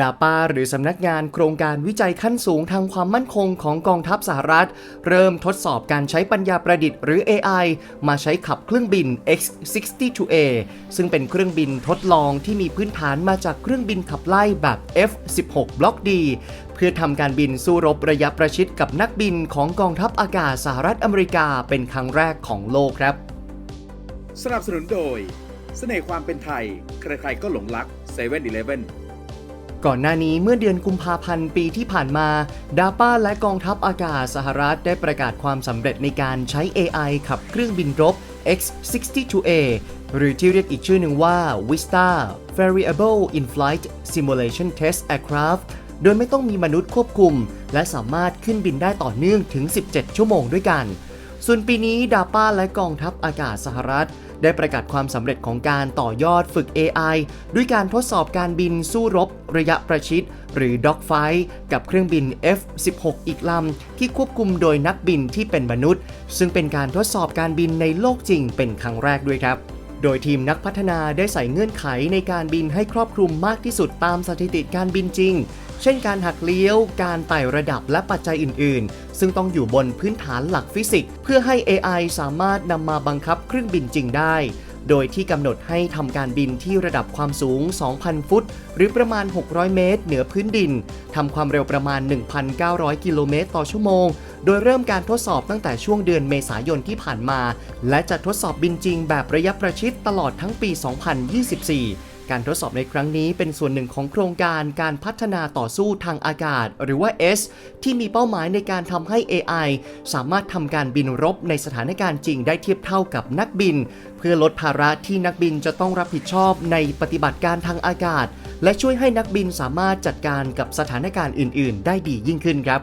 ดาปาหรือสำนักงานโครงการวิจัยขั้นสูงทางความมั่นคงของกองทัพสหรัฐ เริ่มทดสอบการใช้ปัญญาประดิษฐ์หรือ AI มาใช้ขับเครื่องบิน X-62A ซึ่งเป็นเครื่องบินทดลองที่มีพื้นฐานมาจากเครื่องบินขับไล่แบบ F-16 บล็อกดีเพื่อทำการบินสู้รบระยะประชิดกับนักบินของกองทัพอากาศสหรัฐอเมริกาเป็นครั้งแรกของโลกครับ สนับสนุนโดย เสน่ห์ความเป็นไทย ใครๆก็หลงรัก7 e เ e ่ e อ ก่อนหน้านี้เมื่อเดือนกุมภาพันธ์ปีที่ผ่านมา ดาป้าและกองทัพอากาศสหรัฐได้ประกาศความสำเร็จในการใช้ AI ขับเครื่องบินรบ X-62A หรือที่เรียกอีกชื่อหนึ่งว่า Vista Variable In-Flight Simulation Test Aircraft โดยไม่ต้องมีมนุษย์ควบคุม และสามารถขึ้นบินได้ต่อเนื่องถึง 17 ชั่วโมงด้วยกัน ส่วนปีนี้ดาป้าและกองทัพอากาศสหรัฐ ได้ประกาศความสำเร็จของการต่อยอดฝึก AI ด้วยการทดสอบการบินสู้รบ ระยะประชิด หรือ Dogfight กับเครื่องบิน F-16 อีกลำ ที่ควบคุมโดยนักบินที่เป็นมนุษย์ ซึ่งเป็นการทดสอบการบินในโลกจริงเป็นครั้งแรกด้วยครับ โดยทีมนักพัฒนาได้ใส่เงื่อนไขในการบินให้ครอบคลุมมากที่สุดตามสถิติการบินจริง เช่นการหักเลี้ยว การไต่ระดับและปัจจัยอื่น ๆ ซึ่งต้องอยู่บนพื้นฐานหลักฟิสิกส์เพื่อให้ AI สามารถนำมาบังคับเครื่องบินจริงได้ โดยที่กำหนดให้ทำการบินที่ระดับความสูง 2,000 ฟุต หรือประมาณ 600 เมตร เหนือพื้นดิน ทำความเร็วประมาณ 1,900 กิโลเมตรต่อชั่วโมง โดยเริ่มการทดสอบตั้งแต่ช่วงเดือนเมษายนที่ผ่านมา และจะทดสอบบินจริงแบบระยะประชิดตลอดทั้งปี 2024การทดสอบในครั้งนี้เป็นส่วนหนึ่งของโครงการการพัฒนาต่อสู้ทางอากาศ หรือว่า S ที่มีเป้าหมายในการทำให้ AI สามารถทำการบินรบในสถานการณ์จริงได้เทียบเท่ากับนักบิน เพื่อลดภาระที่นักบินจะต้องรับผิดชอบในปฏิบัติการทางอากาศ และช่วยให้นักบินสามารถจัดการกับสถานการณ์อื่น ๆ ได้ดียิ่งขึ้นครับ